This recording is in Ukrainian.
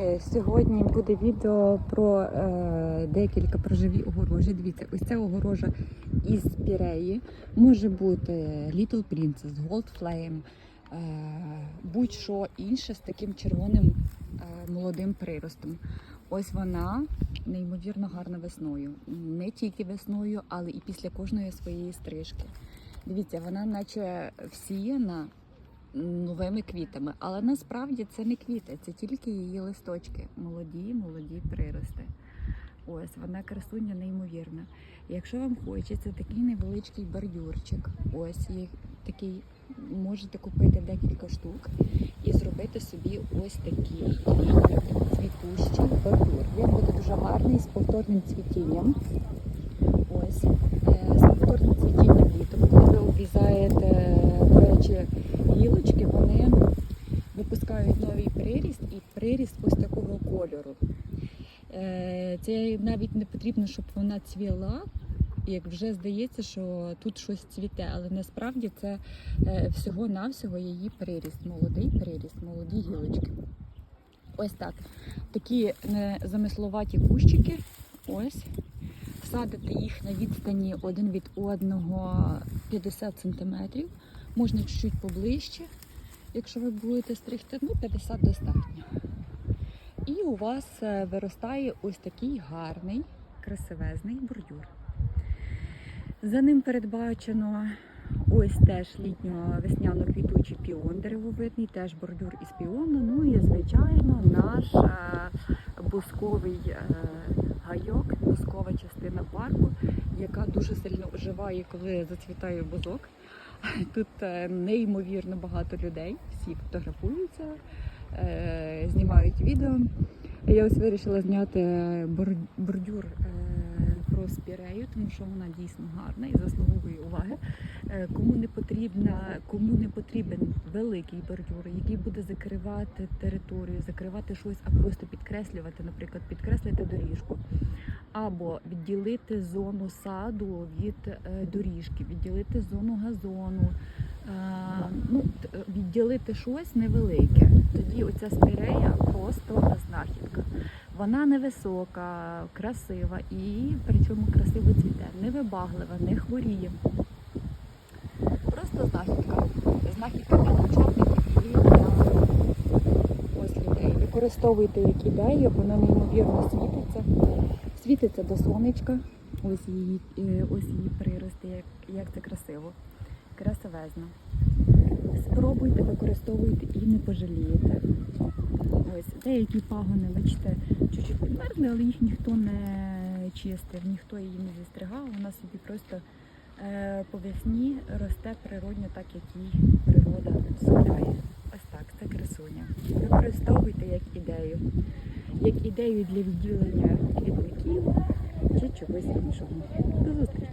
Е, Сьогодні буде відео про е, декілька проживі огорожі. Дивіться, ось ця огорожа із піреї. Може бути Little Princess, Gold Flame, е, будь-що інше з таким червоним е, молодим приростом. Ось вона неймовірно гарна весною. Не тільки весною, але і після кожної своєї стрижки. Дивіться, вона наче всіяна новими квітами, але насправді це не квіти, це тільки її листочки. Молоді, молоді прирости. Ось вона красуня неймовірна. Якщо вам хочеться такий невеличкий бордюрчик, ось є такий, можете купити декілька штук і зробити собі ось такий цвітущий бордюр. Він буде дуже гарний з повторним цвітінням. Ось е, з повторним цвітінням літом. Коли ви обрізаєте, речі, приріст і приріст ось такого кольору. Е, Це навіть не потрібно, щоб вона цвіла. Як вже здається, що тут щось цвіте, але насправді це е, всього-навсього її приріст, молодий приріст, молоді гілочки. Ось так. Такі незамисловаті кущики. Ось. Садити їх на відстані один від одного 50 см. Можна чуть-чуть поближче, якщо ви будете стригти, ну 50 достатньо. І у вас е, виростає ось такий гарний, красивезний бордюр. За ним передбачено ось теж літньо-весняно-квітучий піон деревовидний, теж бордюр із піону. Ну і, звичайно, наш е, бусковий е, гайок, бускова частина парку, яка дуже сильно оживає, коли зацвітає бузок. Тут е, неймовірно багато людей, всі фотографуються, е, знімають відео. Я ось вирішила зняти бордюр е, про спірею, тому що вона дійсно гарна і заслуговує уваги. Кому не потрібна, кому не потрібен великий бордюр, який буде закривати територію, закривати щось, а просто підкреслювати, наприклад, підкреслити доріжку, або відділити зону саду від е, доріжки, відділити зону газону. е, Ну, відділити щось невелике. Тоді оця спірея просто знахідка. Вона невисока, красива і при цьому красиво цвіте, невибаглива, не хворіє. Просто знахідка. Знахідка для початників і для ось людей. Використовуйте як ідею, вона неймовірно світиться. Світиться до сонечка. Ось її, е, ось її прирости, як, як це красиво. Красивезно. Спробуйте, використовуйте і не пожалієте. Ось деякі пагони, бачите, чуть-чуть підмерзли, але їх ніхто не чистив, ніхто її не зістригав. Вона собі просто е, по весні росте природньо, так як їй природа дозволяє. Ось так, це красуня. Використовуйте як ідею, як ідею для відділення квітників чи чогось іншого. До зустрічі!